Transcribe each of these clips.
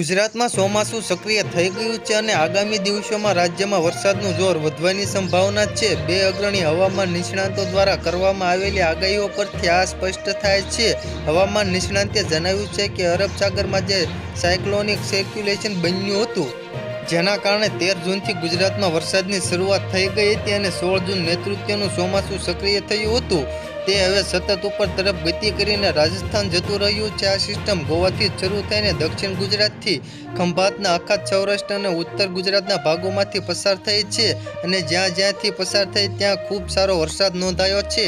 ગુજરાતમાં ચોમાસું સક્રિય થઈ ગયું છે અને આગામી દિવસોમાં રાજ્યમાં વરસાદનું જોર વધવાની સંભાવના છે. બે અગ્રણી હવામાન નિષ્ણાતો દ્વારા કરવામાં આવેલી આગાહીઓ પરથી આ સ્પષ્ટ થાય છે. હવામાન નિષ્ણાંતે જણાવ્યું છે કે અરબ સાગરમાં જે સાયક્લોનિક સર્ક્યુલેશન બન્યું હતું, જેના કારણે તેર જૂનથી ગુજરાતમાં વરસાદની શરૂઆત થઈ ગઈ હતી અને સોળ જૂન નેતૃત્વનું ચોમાસું સક્રિય થયું હતું. તે હવે સતત ઉપર તરફ ગતિ કરીને રાજસ્થાન જતું રહ્યું છે. આ સિસ્ટમ ગોવાથી શરૂ થઈને દક્ષિણ ગુજરાતથી ખંભાતના આખા સૌરાષ્ટ્ર અને ઉત્તર ગુજરાતના ભાગોમાંથી પસાર થઈ છે અને જ્યાં જ્યાંથી પસાર થઈ ત્યાં ખૂબ સારો વરસાદ નોંધાયો છે.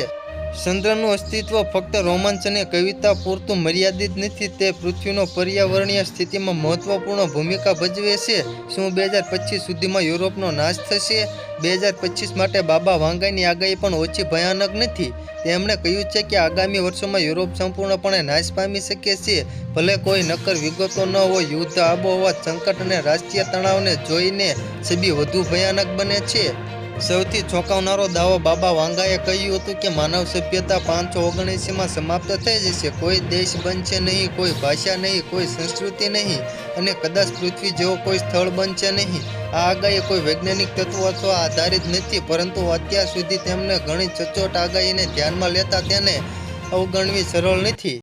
ચંદ્રનું અસ્તિત્વ ફક્ત રોમાંચ અને કવિતા પૂરતું મર્યાદિત નથી, તે પૃથ્વીનો પર્યાવરણીય સ્થિતિમાં મહત્વપૂર્ણ ભૂમિકા ભજવે છે. શું બે હજાર પચીસ સુધીમાં યુરોપનો નાશ થશે? બે હજાર પચીસ માટે બાબા વાંગાઈની આગાહી પણ ઓછી ભયાનક નથી. તેમણે કહ્યું છે કે આગામી વર્ષોમાં યુરોપ સંપૂર્ણપણે નાશ પામી શકે છે. ભલે કોઈ નક્કર વિગતો ન હોય, યુદ્ધ, આબોહવા, સંકટ અને રાષ્ટ્રીય તણાવને જોઈને છબી વધુ ભયાનક બને છે. સૌથી ચોંકાવનારો દાવો બાબા વાંગાએ કહ્યું હતું કે માનવ સભ્યતા પાંચસો ઓગણએંસીમાં સમાપ્ત થઈ જશે. કોઈ દેશ બનશે નહીં, કોઈ ભાષા નહીં, કોઈ સંસ્કૃતિ નહીં અને કદાચ પૃથ્વી જેવો કોઈ સ્થળ બનશે નહીં. આ આગાહી કોઈ વૈજ્ઞાનિક તત્વો અથવા આધારિત નથી, પરંતુ અત્યાર સુધી તેમને ઘણી સચોટ આગાહીને ધ્યાનમાં લેતા તેને અવગણવી સરળ નથી.